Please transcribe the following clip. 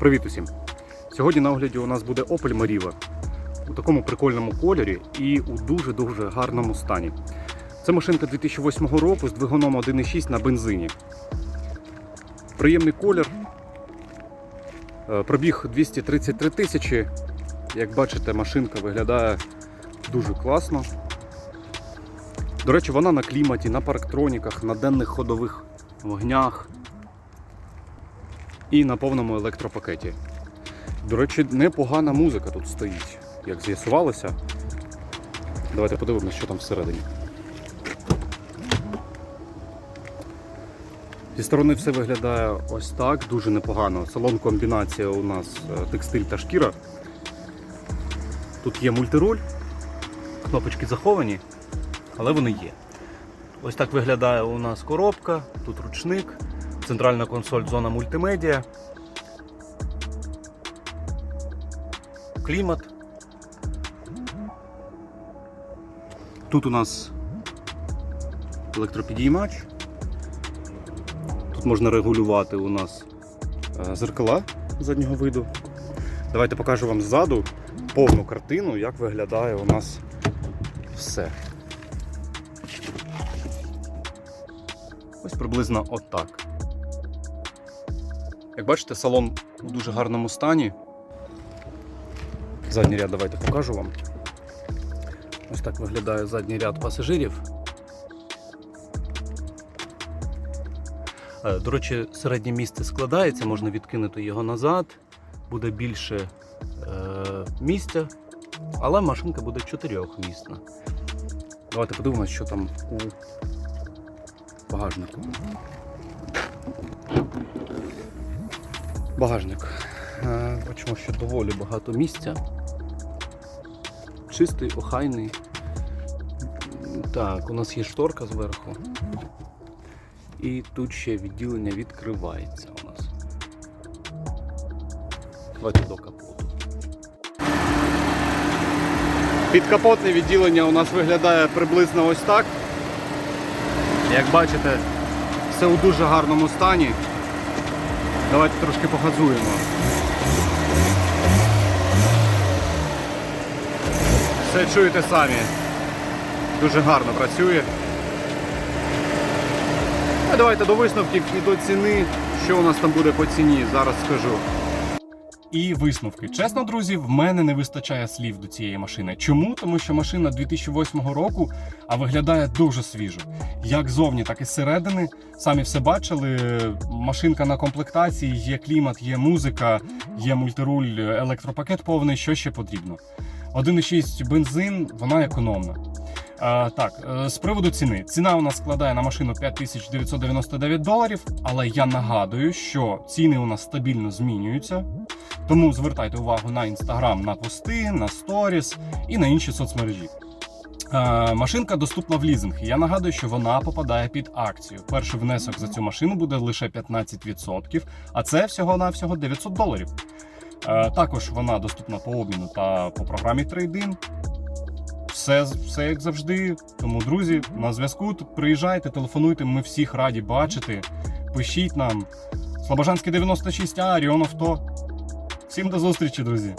Привіт усім! Сьогодні на огляді у нас буде Opel Meriva у такому прикольному кольорі і у дуже-дуже гарному стані. Це машинка 2008 року з двигуном 1.6 на бензині. Приємний колір. Е, Пробіг 233 тисячі. Як бачите, машинка виглядає дуже класно. До речі, вона на кліматі, на парктроніках, на денних ходових вогнях і на повному електропакеті. До речі, непогана музика тут стоїть, як з'ясувалося. Давайте подивимося, що там всередині. Зі сторони все виглядає ось так, дуже непогано. Салон комбінація у нас е, текстиль та шкіра. Тут є мультируль, кнопочки заховані, але вони є. Ось так виглядає у нас коробка, тут ручник, центральна консоль, зона мультимедіа. Клімат. Тут у нас електропідіймач. Тут можна регулювати у нас е, зеркала заднього виду. Давайте покажу вам ззаду повну картину, як виглядає у нас все. Ось приблизно отак. Як бачите, салон у дуже гарному стані. Задній ряд давайте покажу вам. Ось так виглядає задній ряд пасажирів. Е, До речі, середнє місце складається, можна відкинути його назад, буде більше е, місця, але машинка буде чотирьохмісна. Давайте подивимося, що там у багажнику. Багажник. Е, Бачимо, що доволі багато місця. Чистий, охайний. Так, у нас є шторка зверху. І тут ще відділення відкривається у нас. Давайте до капоту. Підкапотне відділення у нас виглядає приблизно ось так. Як бачите, все у дуже гарному стані. Давайте трошки погазуємо. Все чуєте самі. Дуже гарно працює. А давайте до висновків і до ціни. Що у нас там буде по ціні, зараз скажу. І висновки. Чесно, друзі, в мене не вистачає слів до цієї машини. Чому? Тому що машина 2008 року, а виглядає дуже свіжо. Як зовні, так і зсередини. Самі все бачили. Машинка на комплектації, є клімат, є музика, є мультируль, електропакет повний. Що ще потрібно? 1,6 бензин, вона економна. А, так, е, з приводу ціни. Ціна у нас складає на машину 5999 доларів, але я нагадую, що ціни у нас стабільно змінюються. Тому звертайте увагу на інстаграм, на пости, на сторіс і на інші соцмережі. Е, Машинка доступна в лізинг. Я нагадую, що вона попадає під акцію. Перший внесок за цю машину буде лише 15%, а це всього-навсього 900 доларів. Е, Також вона доступна по обміну та по програмі Trade-in. Все, все як завжди. Тому, друзі, на зв'язку приїжджайте, телефонуйте. Ми всіх раді бачити. Пишіть нам. Слобожанський 96А, Аріон Авто. Всім до зустрічі, друзі!